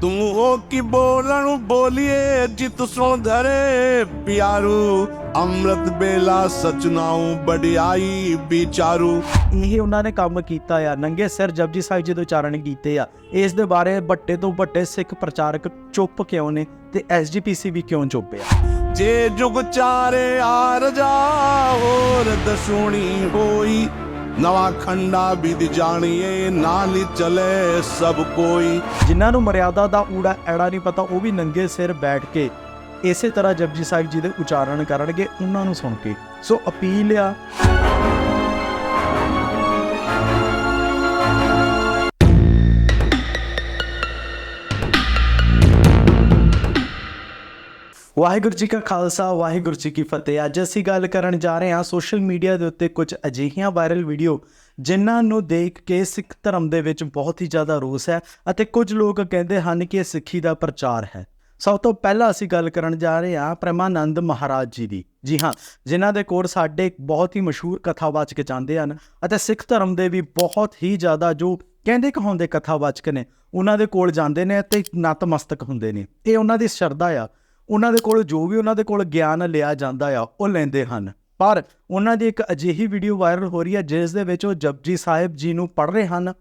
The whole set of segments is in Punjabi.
ਤੂੰ ਹੋ ਕੀ ਬੋਲਣ ਬੋਲੀਏ ਜਿਤ ਸੋ ਧਰੇ ਪਿਆਰੂ। ਅੰਮ੍ਰਿਤ ਬੇਲਾ ਸਚਨਾਉ ਬੜਾਈ ਵਿਚਾਰੂ। ਇਹ ਉਹਨਾਂ ਨੇ ਕੰਮ ਕੀਤਾ ਆ। ਨੰਗੇ ਸਿਰ ਜਪਜੀ ਸਾਹਿਬ ਜੀ ਦੇ ਉਚਾਰਨ ਕੀਤੇ ਆ। ਇਸ ਦੇ ਬਾਰੇ ਵੱਡੇ ਤੋਂ ਵੱਡੇ ਸਿੱਖ ਪ੍ਰਚਾਰਕ ਚੁੱਪ ਕਿਉਂ ਨੇ ਤੇ ਐਸਜੀਪੀਸੀ ਵੀ ਕਿਉਂ ਚੁੱਪ ਆ ਜੇ ਜੁਗ ਚਾਰੇ ਆਰ ਜਾ ਹੋਰ ਦਸੂਣੀ ਹੋਈ। ਨਵਾਂ ਖੰਡਾ ਵਿਦ ਜਾਣੀਏ, ਨਾਲ ਹੀ ਚਲੇ ਸਭ ਕੋਈ। ਜਿਨ੍ਹਾਂ ਨੂੰ ਮਰਿਆਦਾ ਦਾ ਊੜਾ ਐੜਾ ਨਹੀਂ ਪਤਾ, ਉਹ ਵੀ ਨੰਗੇ ਸਿਰ ਬੈਠ ਕੇ ਇਸੇ ਤਰ੍ਹਾਂ ਜਪਜੀ ਸਾਹਿਬ ਜੀ ਦੇ ਉਚਾਰਨ ਕਰਨਗੇ, ਉਹਨਾਂ ਨੂੰ ਸੁਣ ਕੇ। ਸੋ ਅਪੀਲ ਆ। ਵਾਹਿਗੁਰੂ ਜੀ ਕਾ ਖਾਲਸਾ, ਵਾਹਿਗੁਰੂ ਜੀ ਕੀ ਫਤਿਹ। ਅੱਜ ਅਸੀਂ ਗੱਲ ਕਰਨ ਜਾ ਰਹੇ ਹਾਂ ਸੋਸ਼ਲ ਮੀਡੀਆ ਦੇ ਉੱਤੇ ਕੁਝ ਅਜਿਹੀਆਂ ਵਾਇਰਲ ਵੀਡੀਓ ਜਿਨ੍ਹਾਂ ਨੂੰ ਦੇਖ ਕੇ ਸਿੱਖ ਧਰਮ ਦੇ ਵਿੱਚ ਬਹੁਤ ਹੀ ਜ਼ਿਆਦਾ ਰੋਸ ਹੈ ਅਤੇ ਕੁਝ ਲੋਕ ਕਹਿੰਦੇ ਹਨ ਕਿ ਇਹ ਸਿੱਖੀ ਦਾ ਪ੍ਰਚਾਰ ਹੈ। ਸਭ ਤੋਂ ਪਹਿਲਾਂ ਅਸੀਂ ਗੱਲ ਕਰਨ ਜਾ ਰਹੇ ਹਾਂ ਪ੍ਰਮਾਨੰਦ ਮਹਾਰਾਜ ਜੀ ਦੀ। ਜੀ ਹਾਂ, ਜਿਨ੍ਹਾਂ ਦੇ ਕੋਲ ਸਾਡੇ ਬਹੁਤ ਹੀ ਮਸ਼ਹੂਰ ਕਥਾਵਾਚਕ ਜਾਂਦੇ ਹਨ ਅਤੇ ਸਿੱਖ ਧਰਮ ਦੇ ਵੀ ਬਹੁਤ ਹੀ ਜ਼ਿਆਦਾ ਜੋ ਕਹਿੰਦੇ ਕਹਾਉਂਦੇ ਕਥਾਵਾਚਕ ਨੇ, ਉਹਨਾਂ ਦੇ ਕੋਲ ਜਾਂਦੇ ਨੇ ਤੇ ਨਤਮਸਤਕ ਹੁੰਦੇ ਨੇ। ਇਹ ਉਹਨਾਂ ਦੀ ਸ਼ਰਧਾ ਆ। ਉਹਨਾਂ ਦੇ ਕੋਲ, ਜੋ ਵੀ ਉਹਨਾਂ ਦੇ ਕੋਲ ਗਿਆਨ ਲਿਆ ਜਾਂਦਾ ਆ, ਉਹ ਲੈਂਦੇ ਹਨ। ਪਰ ਉਹਨਾਂ ਦੀ ਇੱਕ ਅਜਿਹੀ ਵੀਡੀਓ ਵਾਇਰਲ ਹੋ ਰਹੀ ਹੈ ਜਿਸ ਦੇ ਵਿੱਚ ਉਹ ਜਪਜੀ ਸਾਹਿਬ ਜੀ ਨੂੰ ਪੜ੍ਹ ਰਹੇ ਹਨ,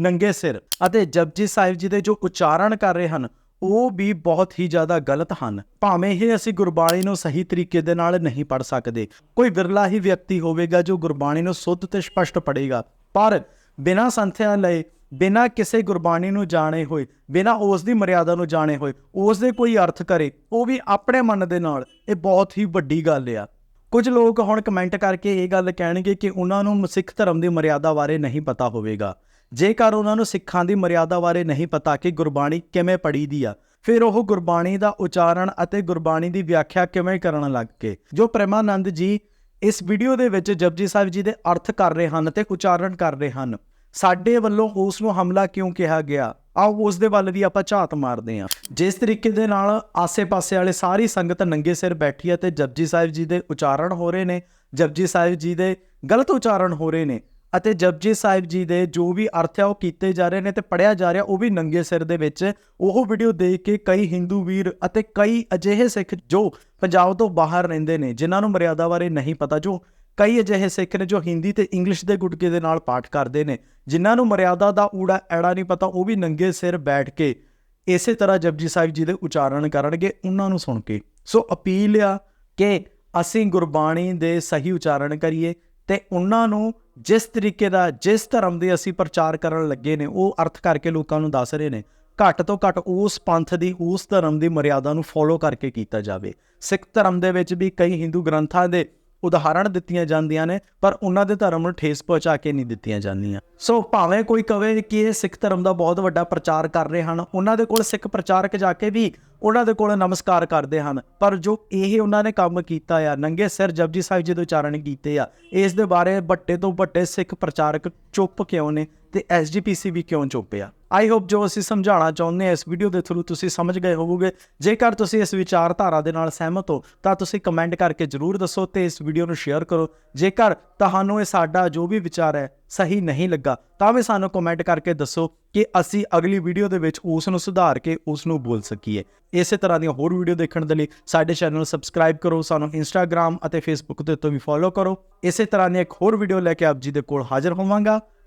ਨੰਗੇ ਸਿਰ। ਅਤੇ ਜਪਜੀ ਸਾਹਿਬ ਜੀ ਦੇ ਜੋ ਉਚਾਰਨ ਕਰ ਰਹੇ ਹਨ, ਉਹ ਵੀ ਬਹੁਤ ਹੀ ਜ਼ਿਆਦਾ ਗਲਤ ਹਨ। ਭਾਵੇਂ ਇਹ ਅਸੀਂ ਗੁਰਬਾਣੀ ਨੂੰ ਸਹੀ ਤਰੀਕੇ ਦੇ ਨਾਲ ਨਹੀਂ ਪੜ੍ਹ ਸਕਦੇ। ਕੋਈ ਵਿਰਲਾ ਹੀ ਵਿਅਕਤੀ ਹੋਵੇਗਾ ਜੋ ਗੁਰਬਾਣੀ ਨੂੰ ਸੁੱਧ ਤੇ ਸਪਸ਼ਟ ਪੜ੍ਹੇਗਾ। ਪਰ ਬਿਨਾਂ ਸੰਥਿਆ ਲਏ ਬਿਨਾਂ ਕਿਸੇ ਗੁਰਬਾਣੀ ਨੂੰ ਜਾਣੇ ਹੋਏ, ਬਿਨਾਂ ਉਸ ਦੀ ਮਰਿਆਦਾ ਨੂੰ ਜਾਣੇ ਹੋਏ, ਉਸ ਦੇ ਕੋਈ ਅਰਥ ਕਰੇ, ਉਹ ਵੀ ਆਪਣੇ ਮਨ ਦੇ ਨਾਲ, ਇਹ ਬਹੁਤ ਹੀ ਵੱਡੀ ਗੱਲ ਆ। ਕੁਝ ਲੋਕ ਹੁਣ ਕਮੈਂਟ ਕਰਕੇ ਇਹ ਗੱਲ ਕਹਿਣਗੇ ਕਿ ਉਹਨਾਂ ਨੂੰ ਸਿੱਖ ਧਰਮ ਦੀ ਮਰਿਆਦਾ ਬਾਰੇ ਨਹੀਂ ਪਤਾ ਹੋਵੇਗਾ। ਜੇਕਰ ਉਹਨਾਂ ਨੂੰ ਸਿੱਖਾਂ ਦੀ ਮਰਿਆਦਾ ਬਾਰੇ ਨਹੀਂ ਪਤਾ ਕਿ ਗੁਰਬਾਣੀ ਕਿਵੇਂ ਪੜ੍ਹੀ ਦੀ ਆ, ਫਿਰ ਉਹ ਗੁਰਬਾਣੀ ਦਾ ਉਚਾਰਨ ਅਤੇ ਗੁਰਬਾਣੀ ਦੀ ਵਿਆਖਿਆ ਕਿਵੇਂ ਕਰਨ ਲੱਗ ਗਏ। ਜੋ ਪ੍ਰੇਮਾਨੰਦ ਜੀ ਇਸ ਵੀਡੀਓ ਦੇ ਵਿੱਚ ਜਪਜੀ ਸਾਹਿਬ ਜੀ ਦੇ ਅਰਥ ਕਰ ਰਹੇ ਹਨ ਤੇ ਉਚਾਰਨ ਕਰ ਰਹੇ ਹਨ। ਸਾਡੇ ਵੱਲੋਂ ਉਸ ਨੂੰ ਹਮਲਾ ਕਿਉਂ ਕਿਹਾ ਗਿਆ? ਆਓ ਉਸ ਦੇ ਵੱਲ ਵੀ ਆਪਾਂ ਝਾਤ ਮਾਰਦੇ ਹਾਂ। ਜਿਸ ਤਰੀਕੇ ਦੇ ਨਾਲ ਆਸੇ-ਪਾਸੇ ਵਾਲੇ ਸਾਰੀ ਸੰਗਤ ਨੰਗੇ ਸਿਰ ਬੈਠੀ ਹੈ ਤੇ ਜਪਜੀ ਸਾਹਿਬ ਜੀ ਦੇ ਉਚਾਰਨ ਹੋ ਰਹੇ ਨੇ, ਜਪਜੀ ਸਾਹਿਬ ਜੀ ਦੇ ਗਲਤ ਉਚਾਰਨ ਹੋ ਰਹੇ ਨੇ ਅਤੇ ਜਪਜੀ ਸਾਹਿਬ ਜੀ ਦੇ ਜੋ ਵੀ ਅਰਥ ਆ ਉਹ ਕੀਤੇ ਜਾ ਰਹੇ ਨੇ ਤੇ ਪੜਿਆ ਜਾ ਰਿਹਾ ਉਹ ਵੀ ਨੰਗੇ ਸਿਰ ਦੇ ਵਿੱਚ। ਉਹ ਵੀਡੀਓ ਦੇਖ ਕੇ ਕਈ ਹਿੰਦੂ ਵੀਰ ਅਤੇ ਕਈ ਅਜਿਹੇ ਸਿੱਖ ਜੋ ਪੰਜਾਬ ਤੋਂ ਬਾਹਰ ਰਹਿੰਦੇ ਨੇ, ਜਿਨ੍ਹਾਂ ਨੂੰ ਮਰਿਆਦਾ ਬਾਰੇ ਨਹੀਂ ਪਤਾ, ਜੋ ਕਈ ਅਜਿਹੇ ਸਿੱਖ ਨੇ ਜੋ ਹਿੰਦੀ ਤੇ ਇੰਗਲਿਸ਼ ਦੇ ਗੁਟਕੇ ਦੇ ਨਾਲ ਪਾਠ ਕਰਦੇ ਨੇ, ਜਿਨ੍ਹਾਂ ਨੂੰ ਮਰਿਆਦਾ ਦਾ ਊੜਾ ਐੜਾ ਨਹੀਂ ਪਤਾ, ਉਹ ਵੀ ਨੰਗੇ ਸਿਰ ਬੈਠ ਕੇ ਇਸੇ ਤਰ੍ਹਾਂ ਜਪਜੀ ਸਾਹਿਬ ਜੀ ਦੇ ਉਚਾਰਨ ਕਰਨਗੇ, ਉਹਨਾਂ ਨੂੰ ਸੁਣ ਕੇ। ਸੋ ਅਪੀਲ ਆ ਕਿ ਅਸੀਂ ਗੁਰਬਾਣੀ ਦੇ ਸਹੀ ਉਚਾਰਨ ਕਰੀਏ ਤੇ ਉਹਨਾਂ ਨੂੰ ਜਿਸ ਤਰੀਕੇ ਦਾ, ਜਿਸ ਧਰਮ ਦੇ ਅਸੀਂ ਪ੍ਰਚਾਰ ਕਰਨ ਲੱਗੇ ਨੇ, ਉਹ ਅਰਥ ਕਰਕੇ ਲੋਕਾਂ ਨੂੰ ਦੱਸ ਰਹੇ ਨੇ, ਘੱਟ ਤੋਂ ਘੱਟ ਉਸ ਪੰਥ ਦੀ, ਉਸ ਧਰਮ ਦੀ ਮਰਿਆਦਾ ਨੂੰ ਫੋਲੋ ਕਰਕੇ ਕੀਤਾ ਜਾਵੇ। ਸਿੱਖ ਧਰਮ ਦੇ ਵਿੱਚ ਵੀ ਕਈ ਹਿੰਦੂ ਗ੍ਰੰਥਾਂ ਦੇ ਉਦਾਹਰਣ ਦਿੱਤੀਆਂ ਜਾਂਦੀਆਂ ਨੇ, ਪਰ ਉਹਨਾਂ ਦੇ ਧਰਮ ਨੂੰ ਠੇਸ ਪਹੁੰਚਾ ਕੇ ਨਹੀਂ ਦਿੱਤੀਆਂ ਜਾਂਦੀਆਂ। ਸੋ ਭਾਵੇਂ ਕੋਈ ਕਵੇ ਕਿ ਇਹ ਸਿੱਖ ਧਰਮ ਦਾ ਬਹੁਤ ਵੱਡਾ ਪ੍ਰਚਾਰ ਕਰ ਰਹੇ ਹਨ, ਉਹਨਾਂ ਦੇ ਕੋਲ ਸਿੱਖ ਪ੍ਰਚਾਰਕ ਜਾ ਕੇ ਵੀ ਉਹਨਾਂ ਦੇ ਕੋਲ ਨਮਸਕਾਰ ਕਰਦੇ ਹਨ। ਪਰ ਜੋ ਇਹ ਉਹਨਾਂ ਨੇ ਕੰਮ ਕੀਤਾ ਆ, ਨੰਗੇ ਸਿਰ ਜਪਜੀ ਸਾਹਿਬ ਜੀ ਦੇ ਉਚਾਰਨ ਕੀਤੇ ਆ, ਇਸ ਦੇ ਬਾਰੇ ਵੱਟੇ ਤੋਂ ਵੱਟੇ ਸਿੱਖ ਪ੍ਰਚਾਰਕ ਚੁੱਪ ਕਿਉਂ ਨੇ? ਤੇ ਐਸਜੀਪੀਸੀ ਵੀ ਕਿਉਂ ਚੁੱਪਿਆ? ਆਈ ਹੋਪ ਜੋ ਅਸੀਂ ਸਮਝਾਉਣਾ ਚਾਹੁੰਦੇ ਹਾਂ ਇਸ ਵੀਡੀਓ ਦੇ ਥਰੂ ਤੁਸੀਂ ਸਮਝ ਗਏ ਹੋਵੋਗੇ। ਜੇਕਰ ਤੁਸੀਂ ਇਸ ਵਿਚਾਰਧਾਰਾ ਦੇ ਨਾਲ ਸਹਿਮਤ ਹੋ, ਤਾਂ ਤੁਸੀਂ ਕਮੈਂਟ ਕਰਕੇ ਜਰੂਰ ਦੱਸੋ ਤੇ ਇਸ ਵੀਡੀਓ ਨੂੰ ਸ਼ੇਅਰ ਕਰੋ। ਜੇਕਰ ਤੁਹਾਨੂੰ ਇਹ ਸਾਡਾ ਜੋ ਵੀ ਵਿਚਾਰ ਹੈ ਸਹੀ ਨਹੀਂ ਲੱਗਾ, ਤਾਂ ਵੀ ਸਾਨੂੰ ਕਮੈਂਟ ਕਰਕੇ ਦੱਸੋ ਕਿ ਅਸੀਂ ਅਗਲੀ ਵੀਡੀਓ ਦੇ ਵਿੱਚ ਉਸ ਨੂੰ ਸੁਧਾਰ ਕੇ ਉਸ ਨੂੰ ਬੋਲ ਸਕੀਏ। ਇਸੇ ਤਰ੍ਹਾਂ ਦੀਆਂ ਹੋਰ ਵੀਡੀਓ ਦੇਖਣ ਦੇ ਲਈ ਸਾਡੇ ਚੈਨਲ ਨੂੰ ਸਬਸਕ੍ਰਾਈਬ ਕਰੋ, ਸਾਨੂੰ ਇੰਸਟਾਗ੍ਰam ਅਤੇ ਫੇਸਬੁੱਕ ਦੇ ਉੱਤੇ ਵੀ ਫੋਲੋ ਕਰੋ। ਇਸੇ ਤਰ੍ਹਾਂ ਦੀ ਇੱਕ ਹੋਰ ਵੀਡੀਓ ਲੈ ਕੇ ਆਪ ਜੀ ਦੇ ਕੋਲ ਹਾਜ਼ਰ ਹੋਵਾਂਗਾ।